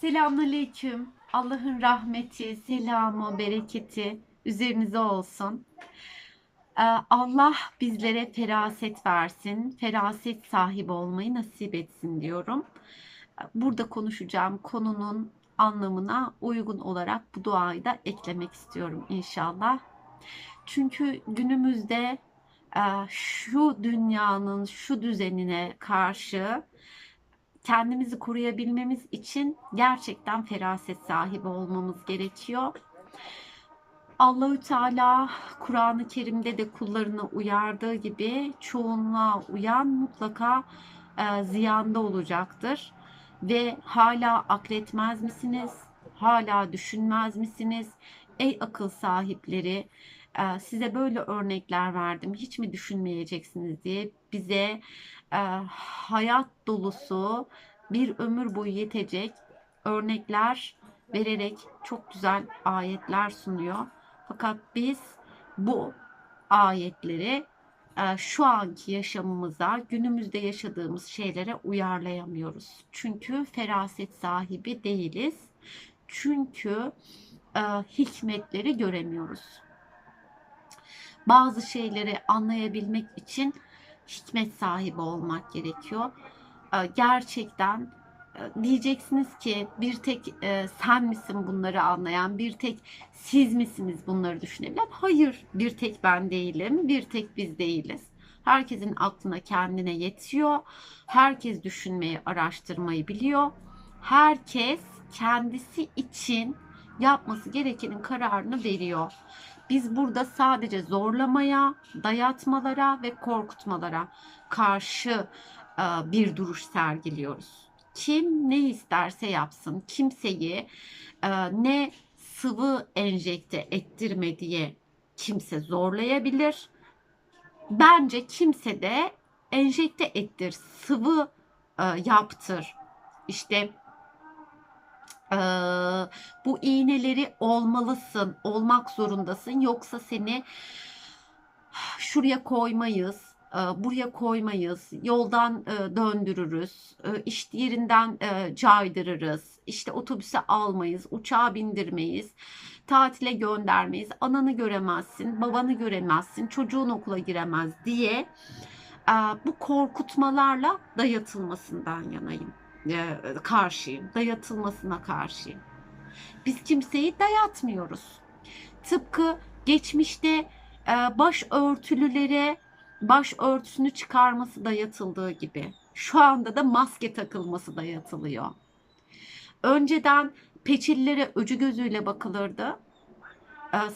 Selamünaleyküm. Allah'ın rahmeti, selamı, bereketi üzerinize olsun. Ee, Allah bizlere feraset versin, feraset sahibi olmayı nasip etsin diyorum. Burada konuşacağım konunun anlamına uygun olarak bu duayı da eklemek istiyorum inşallah. Çünkü günümüzde e, şu dünyanın şu düzenine karşı kendimizi koruyabilmemiz için gerçekten feraset sahibi olmamız gerekiyor. Allahü Teala Kur'an-ı Kerim'de de kullarını uyardığı gibi çoğunluğa uyan mutlaka e, ziyanda olacaktır. Ve hala akletmez misiniz? Hala düşünmez misiniz? Ey akıl sahipleri, size böyle örnekler verdim. Hiç mi düşünmeyeceksiniz diye bize hayat dolusu bir ömür boyu yetecek örnekler vererek çok güzel ayetler sunuyor. Fakat biz bu ayetleri şu anki yaşamımıza, günümüzde yaşadığımız şeylere uyarlayamıyoruz. Çünkü feraset sahibi değiliz. Çünkü hikmetleri göremiyoruz. Bazı şeyleri anlayabilmek için hikmet sahibi olmak gerekiyor. E, gerçekten e, diyeceksiniz ki bir tek e, sen misin bunları anlayan, bir tek siz misiniz bunları düşünebilen? Hayır, bir tek ben değilim, bir tek biz değiliz. Herkesin aklına kendine yetiyor. Herkes düşünmeyi, araştırmayı biliyor. Herkes kendisi için yapması gerekenin kararını veriyor. Biz burada sadece zorlamaya, dayatmalara ve korkutmalara karşı e, bir duruş sergiliyoruz. Kim ne isterse yapsın, kimseyi e, ne sıvı enjekte ettirme diye kimse zorlayabilir. Bence kimse de enjekte ettir, sıvı e, yaptır. İşte ee, bu iğneleri olmalısın, olmak zorundasın. Yoksa seni şuraya koymayız, e, buraya koymayız, yoldan e, döndürürüz, e, iş yerinden caydırırız, işte otobüse almayız, uçağa bindirmeyiz, tatile göndermeyiz, ananı göremezsin, babanı göremezsin, çocuğun okula giremez diye bu korkutmalarla dayatılmasından yanayım karşıyım. Dayatılmasına karşıyım. Biz kimseyi dayatmıyoruz. Tıpkı geçmişte baş örtülülere baş örtüsünü çıkarması dayatıldığı gibi şu anda da maske takılması dayatılıyor. Önceden peçillere öcü gözüyle bakılırdı.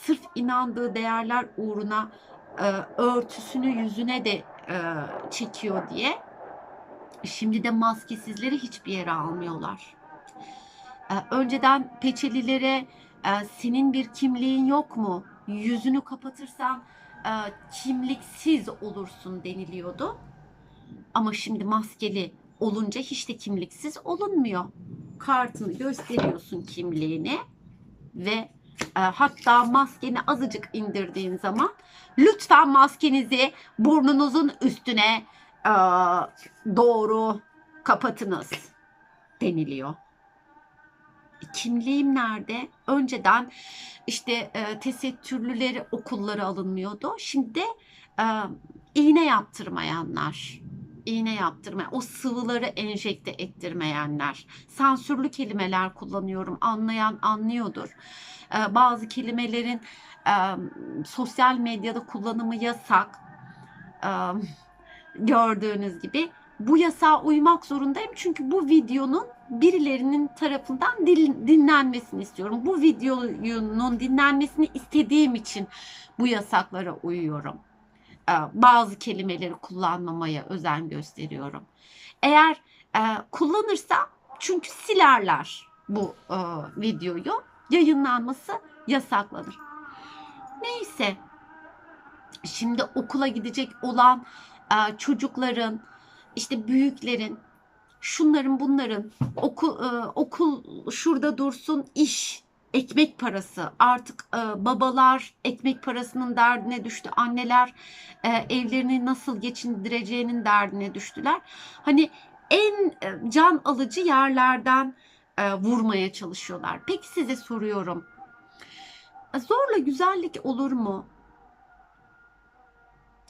Sırf inandığı değerler uğruna örtüsünü yüzüne de çekiyor diye Şimdi de maskesizleri hiçbir yere almıyorlar. Ee, önceden peçelilere e, senin bir kimliğin yok mu? Yüzünü kapatırsan e, kimliksiz olursun deniliyordu. Ama şimdi maskeli olunca hiç de kimliksiz olunmuyor. Kartını gösteriyorsun kimliğini ve e, hatta maskeni azıcık indirdiğin zaman lütfen maskenizi burnunuzun üstüne doğru kapatınız deniliyor. E, kimliğim nerede? Önceden işte e, tesettürlüleri okulları alınmıyordu. Şimdi e, iğne yaptırmayanlar, iğne yaptırma, o sıvıları enjekte ettirmeyenler, sansürlü kelimeler kullanıyorum, anlayan anlıyordur. E, bazı kelimelerin e, sosyal medyada kullanımı yasak. E, gördüğünüz gibi bu yasağa uymak zorundayım. Çünkü bu videonun birilerinin tarafından dinlenmesini istiyorum. Bu videonun dinlenmesini istediğim için bu yasaklara uyuyorum. Ee, bazı kelimeleri kullanmamaya özen gösteriyorum. Eğer e, kullanırsam çünkü silerler bu e, videoyu yayınlanması yasaklanır. Neyse şimdi okula gidecek olan çocukların, işte büyüklerin, şunların bunların okul, e, okul şurada dursun iş ekmek parası artık e, babalar ekmek parasının derdine düştü anneler evlerini nasıl geçindireceğinin derdine düştüler hani en can alıcı yerlerden e, vurmaya çalışıyorlar. Peki size soruyorum. Zorla güzellik olur mu?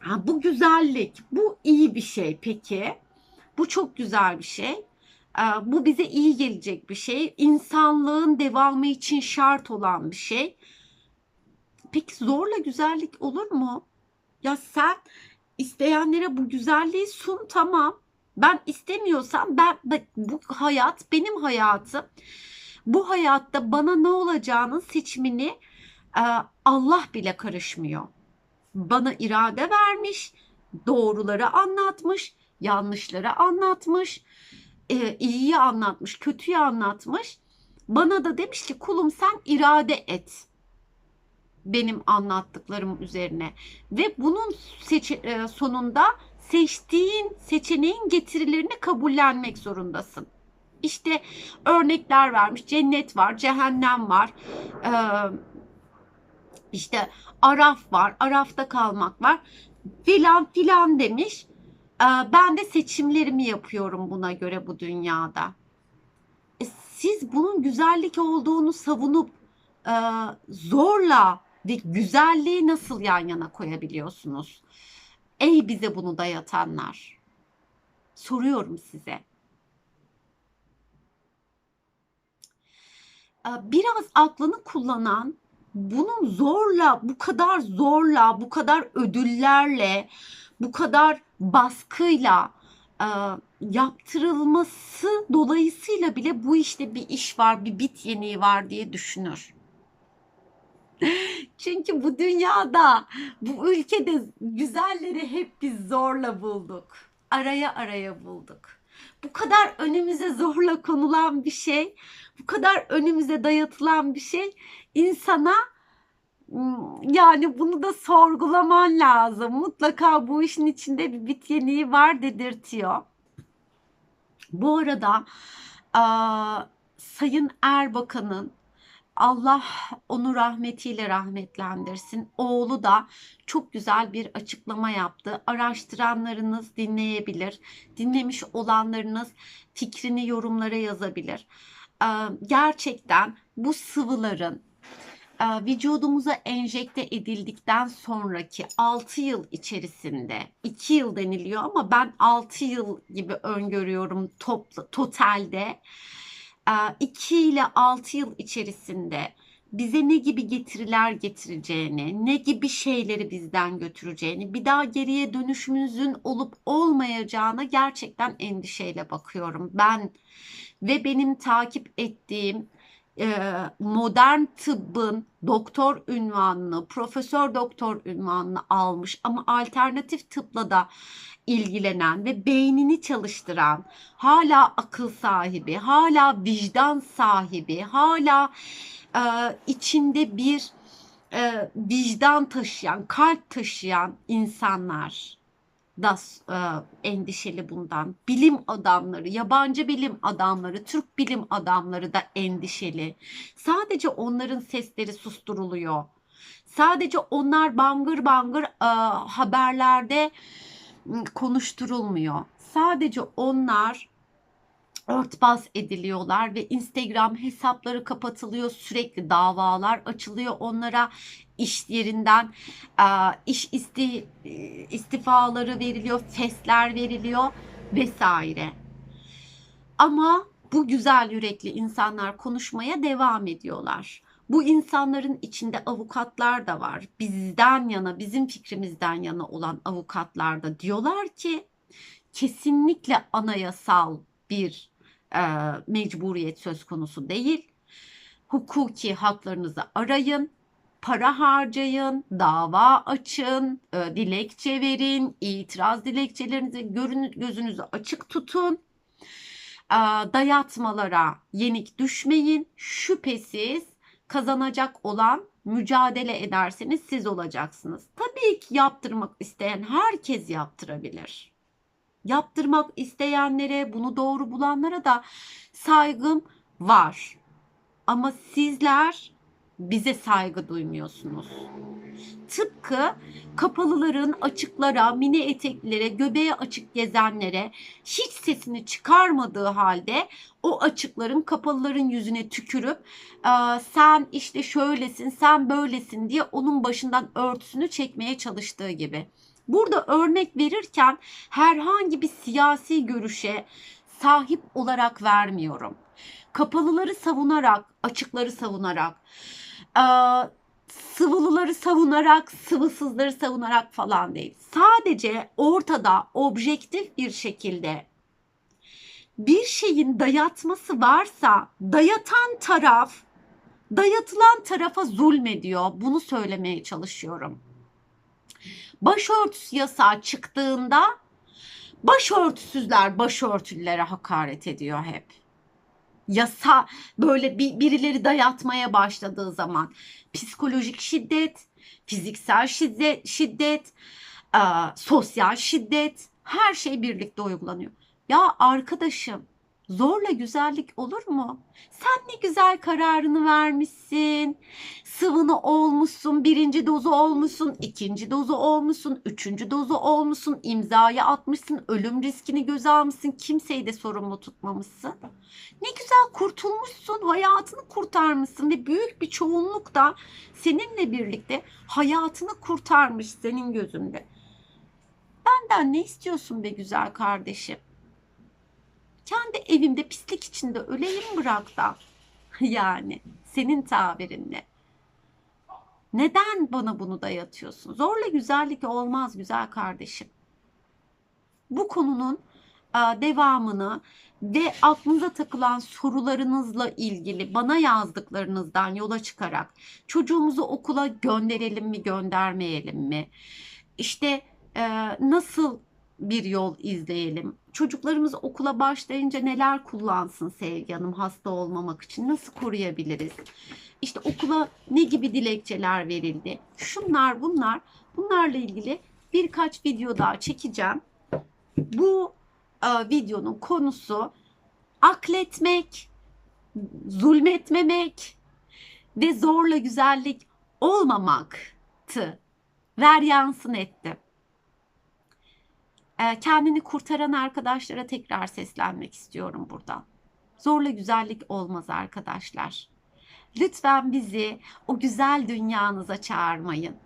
Ha, bu güzellik, bu iyi bir şey peki. Bu çok güzel bir şey. Ee, bu bize iyi gelecek bir şey. İnsanlığın devamı için şart olan bir şey. Peki zorla güzellik olur mu? Ya sen isteyenlere bu güzelliği sun tamam. Ben istemiyorsam ben bu hayat benim hayatım. Bu hayatta bana ne olacağının seçimini e, Allah bile karışmıyor. Bana irade vermiş, doğruları anlatmış, yanlışları anlatmış, e, iyiyi anlatmış, kötüyü anlatmış. Bana da demiş ki kulum sen irade et benim anlattıklarım üzerine ve bunun e, sonunda seçtiğin seçeneğin getirilerini kabullenmek zorundasın. İşte örnekler vermiş. Cennet var, cehennem var. İşte araf var, arafta kalmak var. Filan filan demiş. Ee, ben de seçimlerimi yapıyorum buna göre bu dünyada. E, siz bunun güzellik olduğunu savunup e, zorla ve güzelliği nasıl yan yana koyabiliyorsunuz? Ey bize bunu dayatanlar. Soruyorum size. Ee, biraz aklını kullanan bunun zorla, bu kadar zorla, bu kadar ödüllerle, bu kadar baskıyla e, yaptırılması dolayısıyla bile bu işte bir iş var, bir bit yeniği var diye düşünür. Çünkü bu dünyada, bu ülkede güzelleri hep biz zorla bulduk. Araya araya bulduk. Bu kadar önümüze zorla konulan bir şey, bu kadar önümüze dayatılan bir şey insana yani bunu da sorgulaman lazım. Mutlaka bu işin içinde bir bit yeniği var dedirtiyor. Bu arada Sayın Erbakan'ın Allah onu rahmetiyle rahmetlendirsin. Oğlu da çok güzel bir açıklama yaptı. Araştıranlarınız dinleyebilir. Dinlemiş olanlarınız fikrini yorumlara yazabilir. Gerçekten bu sıvıların vücudumuza enjekte edildikten sonraki 6 yıl içerisinde 2 yıl deniliyor ama ben 6 yıl gibi öngörüyorum topla, totalde 2 ile 6 yıl içerisinde bize ne gibi getiriler getireceğini, ne gibi şeyleri bizden götüreceğini, bir daha geriye dönüşümüzün olup olmayacağına gerçekten endişeyle bakıyorum. Ben ve benim takip ettiğim modern tıbbın doktor ünvanını, profesör doktor ünvanını almış ama alternatif tıpla da ilgilenen ve beynini çalıştıran, hala akıl sahibi, hala vicdan sahibi, hala e, içinde bir e, vicdan taşıyan, kalp taşıyan insanlar da e, endişeli bundan. Bilim adamları, yabancı bilim adamları, Türk bilim adamları da endişeli. Sadece onların sesleri susturuluyor. Sadece onlar bangır bangır e, haberlerde konuşturulmuyor. Sadece onlar örtbas ediliyorlar ve Instagram hesapları kapatılıyor. Sürekli davalar açılıyor onlara iş yerinden iş isti, istifaları veriliyor, fesler veriliyor vesaire. Ama bu güzel yürekli insanlar konuşmaya devam ediyorlar. Bu insanların içinde avukatlar da var. Bizden yana, bizim fikrimizden yana olan avukatlar da diyorlar ki kesinlikle anayasal bir e, mecburiyet söz konusu değil. Hukuki haklarınızı arayın, para harcayın, dava açın, e, dilekçe verin, itiraz dilekçelerinizi görün, gözünüzü açık tutun. E, dayatmalara yenik düşmeyin. Şüphesiz kazanacak olan mücadele ederseniz siz olacaksınız. Tabii ki yaptırmak isteyen herkes yaptırabilir yaptırmak isteyenlere, bunu doğru bulanlara da saygım var. Ama sizler bize saygı duymuyorsunuz. Tıpkı kapalıların açıklara, mini eteklere, göbeğe açık gezenlere hiç sesini çıkarmadığı halde o açıkların kapalıların yüzüne tükürüp "Aa, sen işte şöylesin, sen böylesin diye onun başından örtüsünü çekmeye çalıştığı gibi. Burada örnek verirken herhangi bir siyasi görüşe sahip olarak vermiyorum. Kapalıları savunarak, açıkları savunarak, sıvılıları savunarak, sıvısızları savunarak falan değil. Sadece ortada objektif bir şekilde bir şeyin dayatması varsa dayatan taraf dayatılan tarafa zulmediyor. Bunu söylemeye çalışıyorum. Başörtüsü yasağı çıktığında başörtüsüzler başörtülülere hakaret ediyor hep. Yasa böyle bir, birileri dayatmaya başladığı zaman psikolojik şiddet, fiziksel şiddet, şiddet, e, sosyal şiddet her şey birlikte uygulanıyor. Ya arkadaşım zorla güzellik olur mu? Sen ne güzel kararını vermişsin. Sıvını olmuşsun, birinci dozu olmuşsun, ikinci dozu olmuşsun, üçüncü dozu olmuşsun, imzayı atmışsın, ölüm riskini göze almışsın, kimseyi de sorumlu tutmamışsın. Ne güzel kurtulmuşsun, hayatını kurtarmışsın ve büyük bir çoğunluk da seninle birlikte hayatını kurtarmış senin gözünde. Benden ne istiyorsun be güzel kardeşim? Kendi evimde pislik içinde öleyim bırak da. Yani senin tabirinle. Neden bana bunu dayatıyorsun? Zorla güzellik olmaz güzel kardeşim. Bu konunun e, devamını ve aklınıza takılan sorularınızla ilgili bana yazdıklarınızdan yola çıkarak çocuğumuzu okula gönderelim mi göndermeyelim mi? İşte e, nasıl bir yol izleyelim? Çocuklarımız okula başlayınca neler kullansın Sevgi Hanım hasta olmamak için? Nasıl koruyabiliriz? İşte okula ne gibi dilekçeler verildi? Şunlar bunlar. Bunlarla ilgili birkaç video daha çekeceğim. Bu e, videonun konusu akletmek, zulmetmemek ve zorla güzellik olmamaktı. Ver yansın etti. E, kendini kurtaran arkadaşlara tekrar seslenmek istiyorum buradan. Zorla güzellik olmaz arkadaşlar. Lütfen bizi o güzel dünyanıza çağırmayın.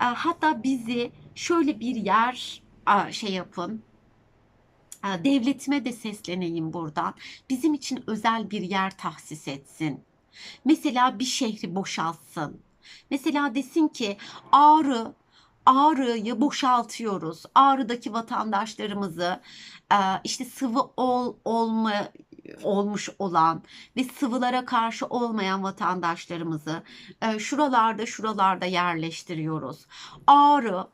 E, hatta bizi şöyle bir yer e, şey yapın. E, Devletime de sesleneyim buradan. Bizim için özel bir yer tahsis etsin. Mesela bir şehri boşaltsın. Mesela desin ki Ağrı Ağrı'yı boşaltıyoruz. Ağrı'daki vatandaşlarımızı e, işte sıvı ol, olma olmuş olan ve sıvılara karşı olmayan vatandaşlarımızı e, şuralarda şuralarda yerleştiriyoruz. Ağrı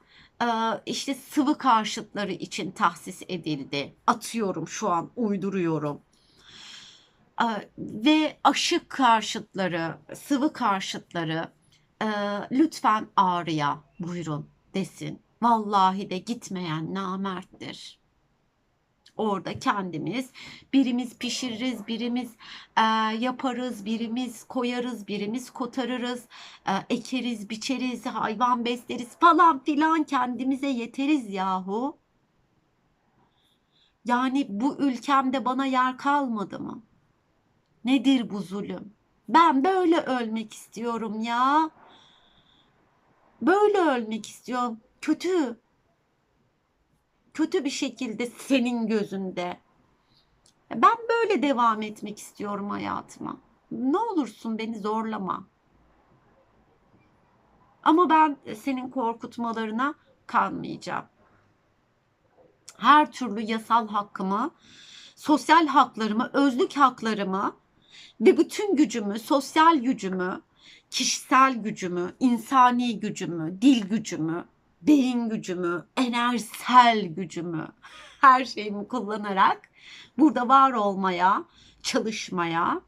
e, işte sıvı karşıtları için tahsis edildi. Atıyorum şu an uyduruyorum. Ve aşı karşıtları, sıvı karşıtları lütfen Ağrı'ya buyurun desin. Vallahi de gitmeyen namerttir. Orada kendimiz birimiz pişiririz, birimiz e, yaparız, birimiz koyarız, birimiz kotarırız, e, ekeriz, biçeriz, hayvan besleriz falan filan kendimize yeteriz yahu. Yani bu ülkemde bana yer kalmadı mı? Nedir bu zulüm? Ben böyle ölmek istiyorum ya. Böyle ölmek istiyorum. Kötü. Kötü bir şekilde senin gözünde. Ben böyle devam etmek istiyorum hayatıma. Ne olursun beni zorlama. Ama ben senin korkutmalarına kanmayacağım. Her türlü yasal hakkımı, sosyal haklarımı, özlük haklarımı ve bütün gücümü, sosyal gücümü, kişisel gücümü, insani gücümü, dil gücümü, beyin gücümü, enerjisel gücümü, her şeyimi kullanarak burada var olmaya, çalışmaya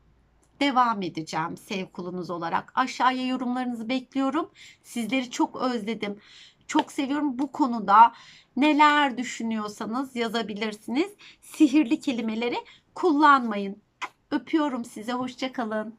devam edeceğim sev kulunuz olarak. Aşağıya yorumlarınızı bekliyorum. Sizleri çok özledim. Çok seviyorum bu konuda. Neler düşünüyorsanız yazabilirsiniz. Sihirli kelimeleri kullanmayın. Öpüyorum size. Hoşçakalın.